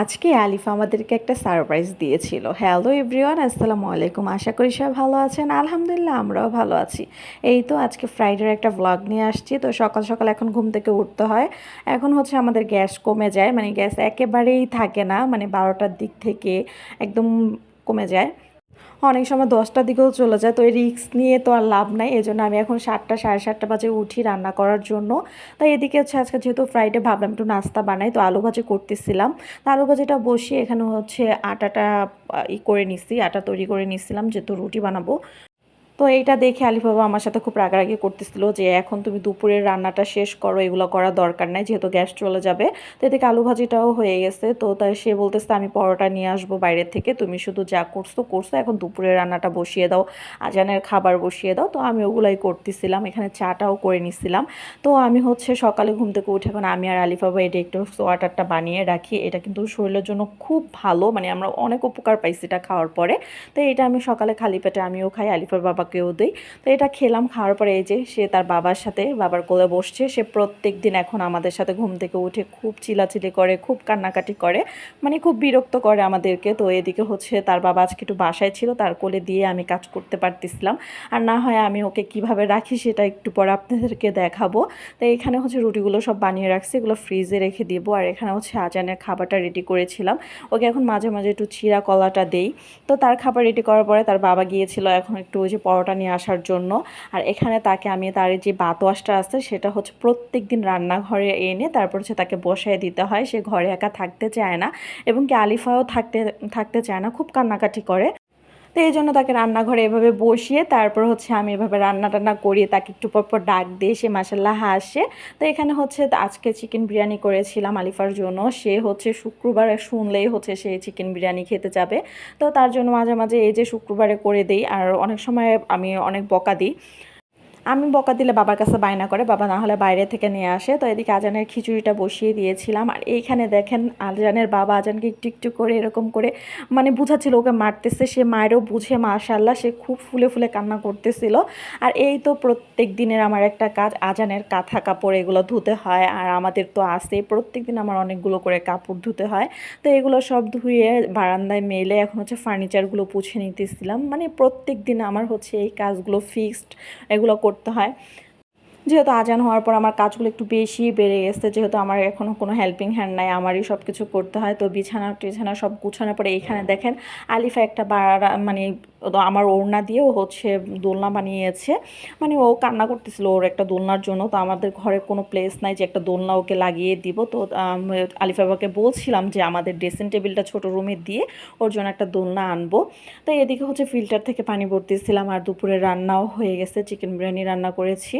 আজকে আলিফা আমাদেরকে একটা সারপ্রাইজ দিয়েছিল। হ্যালো এভরিওয়ান আসসালামু আলাইকুম। আশা করি সবাই ভালো আছেন। আলহামদুলিল্লাহ, আমরাও ভালো আছি। এই তো আজকে ফ্রাইডের একটা ব্লগ নিয়ে আসছি। তো সকাল সকাল এখন ঘুম থেকে উঠতে হয়। এখন হচ্ছে আমাদের গ্যাস কমে যায়। মানে গ্যাস একেবারেই থাকে না। মানে বারোটার দিক থেকে একদম কমে যায়। অনেক সময় দশটার দিকেও চলে যায়, তো এই রিক্স নিয়ে তো আর লাভ নাই এই জন্য আমি এখন সাতটা, সাড়ে সাতটা বাজে উঠি রান্না করার জন্য। তাই এদিকে হচ্ছে আজকে যেহেতু ফ্রাইডে ভাবলাম একটু নাস্তা বানাই, তো আলু ভাজি করতেছিলাম। তো আলু ভাজিটা বসিয়ে এখানে হচ্ছে আটাটা ই করে নিছি, আটা তৈরি করে নিছিলাম, যেহেতু রুটি বানাবো। তো এইটা দেখে আলিফ বাবা আমার সাথে খুব রাগারাগি করতেছিল যে এখন তুমি দুপুরের রান্নাটা শেষ করো, এগুলো করার দরকার নাই যেহেতু গ্যাস চলে যাবে। তো এদিকে আলু ভাজিটাও হয়ে গেছে। তো তাই সে বলতেছে, আমি পরোটা নিয়ে আসব বাইরের থেকে, তুমি শুধু যা করছ করছ, এখন দুপুরের রান্নাটা বসিয়ে দাও, আজানের খাবার বসিয়ে দাও। তো আমি ওগুলাই করতেছিলাম, এখানে চাটাও করে নিছিলাম। তো আমি হচ্ছে সকালে ঘুম থেকে উঠে এখন আমি আর আলিফ বাবা এটা একটু সোয়াটারটা বানিয়ে রাখি। এটা কিন্তু শরীরের জন্য খুব ভালো মানে আমরা অনেক উপকার পাইছি এটা খাওয়ার পরে। তো এটা আমি সকালে খালি পেটে আমিও খাই, আলিফার বাবাকেও দিই। তো এটা খেলাম, খাওয়ার পরে এই যে সে তার বাবার সাথে, বাবার কোলে বসছে, সে প্রত্যেক দিন এখন আমাদের সাথে ঘুম থেকে উঠে খুব চিলাচিলি করে, খুব কান্নাকাটি করে মানে খুব বিরক্ত করে আমাদেরকে। তো এদিকে হচ্ছে তার বাবা আজকে একটু বাসায় ছিল, তার কোলে দিয়ে আমি কাজ করতে পারতেছিলাম। আর না হয় আমি ওকে কীভাবে রাখি সেটা একটু পরে আপনাদেরকে দেখাবো। তো এখানে হচ্ছে রুটিগুলো সব বানিয়ে রাখছি, এগুলো ফ্রিজে রেখে দিব। আর এখানে হচ্ছে আজানের খাবারটা রেডি করেছিলাম। ওকে এখন মাঝে মাঝে একটু চিরা কলাটা দেই। তো তার খাবার রেডি করার পরে তার বাবা গিয়েছিল, এখন একটু ওই যে পরোটা নিয়ে আসার জন্য। আর এখানে তাকে আমি তার যে বাতোয়াশটা আছে, সেটা হচ্ছে প্রত্যেক দিন রান্নাঘরে এনে তারপর হচ্ছে তাকে বসায় দিতে হয়। সে ঘরে একা থাকতে চায় না এবং কি আলিফাও থাকতে থাকতে চায় না, খুব কান্নাকাটি করে। তো এই জন্য তাকে রান্নাঘরে এভাবে বসিয়ে তারপর হচ্ছে আমি এভাবে রান্না টান্না করিয়ে তাকে একটু পর পর ডাক দিয়ে সে মাসাল্লাহ হাসে। তো এখানে হচ্ছে আজকে চিকেন বিরিয়ানি করেছিলাম আলিফার জন্য। সে হচ্ছে শুক্রবার শুনলেই হচ্ছে সে চিকেন বিরিয়ানি খেতে যাবে। তো তার জন্য মাঝে মাঝে এই যে শুক্রবারে করে দিই আর অনেক সময় আমি অনেক বকা দিই। আমি বকা দিলে বাবার কাছে বায়না করে, বাবা, না হলে বাইরে থেকে নিয়ে আসে। তো এদিকে আজানের খিচুড়িটা বসিয়ে দিয়েছিলাম। আর এইখানে দেখেন আজানের বাবা আজানকে একটু একটু করে এরকম করে মানে বুঝাচ্ছিল, ওকে মারতেছে সে, মায়েরও বুঝে মাশাল্লাহ সে খুব ফুলে ফুলে কান্না করতেছিল। আর এই তো প্রত্যেক দিনের আমার একটা কাজ, আজানের কাঁথা কাপড় এগুলো ধুতে হয়। আর আমাদের তো আসে প্রত্যেক দিন আমার অনেকগুলো করে কাপড় ধুতে হয়। তো এগুলো সব ধুয়ে বারান্দায় মেলে এখন হচ্ছে ফার্নিচারগুলো পুছে নিতেছিলাম। মানে প্রত্যেক দিন আমার হচ্ছে এই কাজগুলো ফিক্সড এগুলো করতে হয় যেহেতু আজান হওয়ার পর আমার কাজগুলো একটু বেশি বেড়ে গেছে যেহেতু আমার এখনও কোনো হেল্পিং হ্যান্ড নাই আমারই সব কিছু করতে হয়। তো বিছানা টিছানা সব গুছানোর পরে এখানে দেখেন আলিফা একটা বাড়া মানে আমার ওড়না দিয়েও হচ্ছে দোলনা বানিয়েছে। মানে ও কান্না করতেছিল ওর একটা দোলনার জন্য। তো আমাদের ঘরে কোনো প্লেস নাই যে একটা দোলনা ওকে লাগিয়ে দিব। তো আম, আলিফা বাবাকে বলছিলাম যে আমাদের ড্রেসিং টেবিলটা ছোটো রুমে দিয়ে ওর জন্য একটা দোলনা আনব। তো এদিকে হচ্ছে ফিল্টার থেকে পানি ভরতেছিলাম আর দুপুরে রান্নাও হয়ে গেছে চিকেন বিরিয়ানি রান্না করেছি।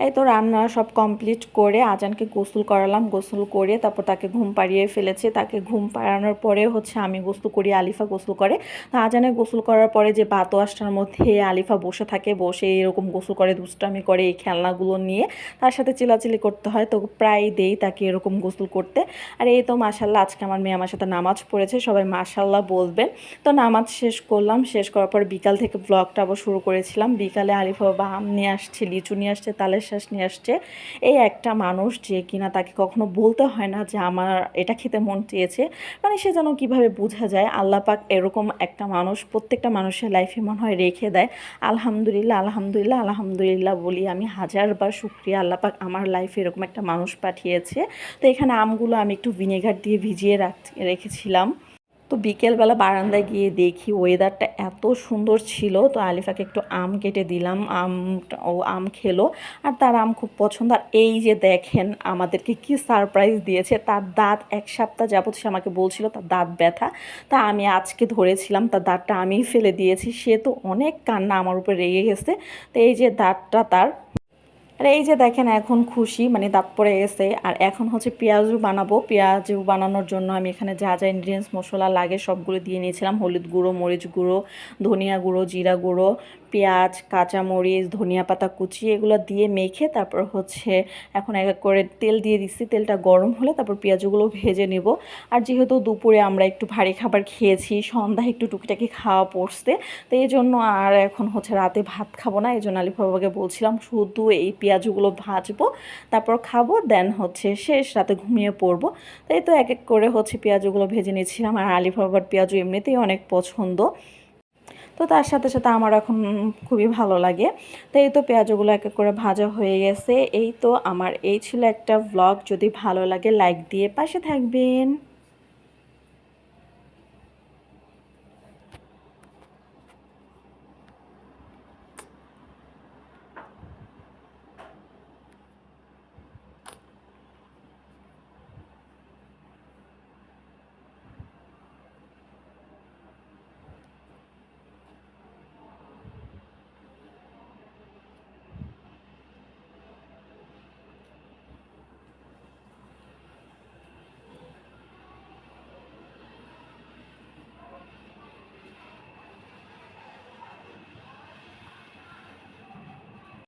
এই তো রান্না সব কমপ্লিট করে আজানকে গোসল করালাম, গোসল করে তারপর তাকে ঘুম পাড়িয়ে ফেলেছে। তাকে ঘুম পাড়ানোর পরে হচ্ছে আমি গোসল করি, আলিফা গোসল করে। তো আজানে গোসল করার পরে যে বাতোয়াশটার মধ্যে আলিফা বসে থাকে, বসে এরকম গোসল করে, দুষ্টামি করে এই খেলনাগুলো নিয়ে তার সাথে চিলাচিলি করতে হয়। তো প্রায় দেই তাকে এরকম গোসল করতে। আর এই তো মাসাল্লাহ আজকে আমার মেয়ে আমার সাথে নামাজ পড়েছে, সবাই মাসাল্লাহ বলবেন। তো নামাজ শেষ করলাম, শেষ করার পর বিকাল থেকে ব্লগটা আবার শুরু করেছিলাম। বিকালে আলিফা বাবা আম নিয়ে আসছে, লিচু নিয়ে আসছে তালের শ্বাস নিয়ে আসছে। এই একটা মানুষ যে কিনা তাকে কখনো বলতে হয় না যে আমার এটা খেতে মন চেয়েছে। মানে সে যেন কীভাবে বোঝা যায়। আল্লাহ পাক এরকম একটা মানুষ প্রত্যেকটা মানুষের লাইফে মনে হয় রেখে দেয়। আলহামদুলিল্লাহ আলহামদুলিল্লাহ আলহামদুলিল্লাহ বলি আমি হাজারবার শুক্রিয়া। আল্লাহ পাক আমার লাইফে এরকম একটা মানুষ পাঠিয়েছে। তো এখানে আমগুলো আমি একটু ভিনেগার দিয়ে ভিজিয়ে রাখ রেখেছিলাম। তো বিকেলবেলা বারান্দায় গিয়ে দেখি ওয়েদারটা এত সুন্দর ছিল, তো আলিফাকে একটু আম কেটে দিলাম আম ও আম খেলো, আর তার আম খুব পছন্দ। আর এই যে দেখেন, আমাদেরকে কি সারপ্রাইজ দিয়েছে, তার দাঁত এক সপ্তাহ যাবত সে আমাকে বলছিল তার দাঁত ব্যথা, তা আমি আজকে ধরেছিলাম, তার দাঁতটা আমিই ফেলে দিয়েছি, সে তো অনেক কান্না আমার উপর রেগে গেছে, তো এই যে দাঁতটা তার আর এই যে দেখেন এখন খুশি মানে দাপ পড়ে গেছে। আর এখন হচ্ছে পেঁয়াজু বানাবো। পেঁয়াজু বানানোর জন্য আমি এখানে যা যা ইনগ্রিডিয়েন্টস মশলা লাগে সবগুলো দিয়ে নিয়েছিলাম। হলুদ গুঁড়ো, মরিচ গুঁড়ো, ধনিয়া গুঁড়ো, জিরা গুঁড়ো পেঁয়াজ, কাঁচামরিচ, ধনিয়া পাতা কুচি এগুলো দিয়ে মেখে তারপর হচ্ছে এখন এক এক করে তেল দিয়ে দিচ্ছি। তেলটা গরম হলে তারপর পেঁয়াজগুলো ভেজে নেব। আর যেহেতু দুপুরে আমরা একটু ভারী খাবার খেয়েছি, সন্ধ্যায় একটু টুকিটাকি খাওয়া পড়ছে, তো এই জন্য আর এখন হচ্ছে রাতে ভাত খাব না। এই জন্য আলিফ বাবাকে বলছিলাম, শুধু এই পেঁয়াজগুলো ভাজবো, তারপর খাব, দেন হচ্ছে শেষ, রাতে ঘুমিয়ে পড়ব। তাই তো এক এক করে হচ্ছে পেঁয়াজগুলো ভেজে নিয়েছিলাম আর আলিফ বাবার পেঁয়াজু এমনিতেই অনেক পছন্দ। তো তার সাথে সাথে আমার এখন খুবই ভালো লাগে। তো এই তো পেঁয়াজগুলো এক এক করে ভাজা হয়ে গেছে। এই তো আমার এই ছিল একটা ব্লগ যদি ভালো লাগে লাইক দিয়ে পাশে থাকবেন।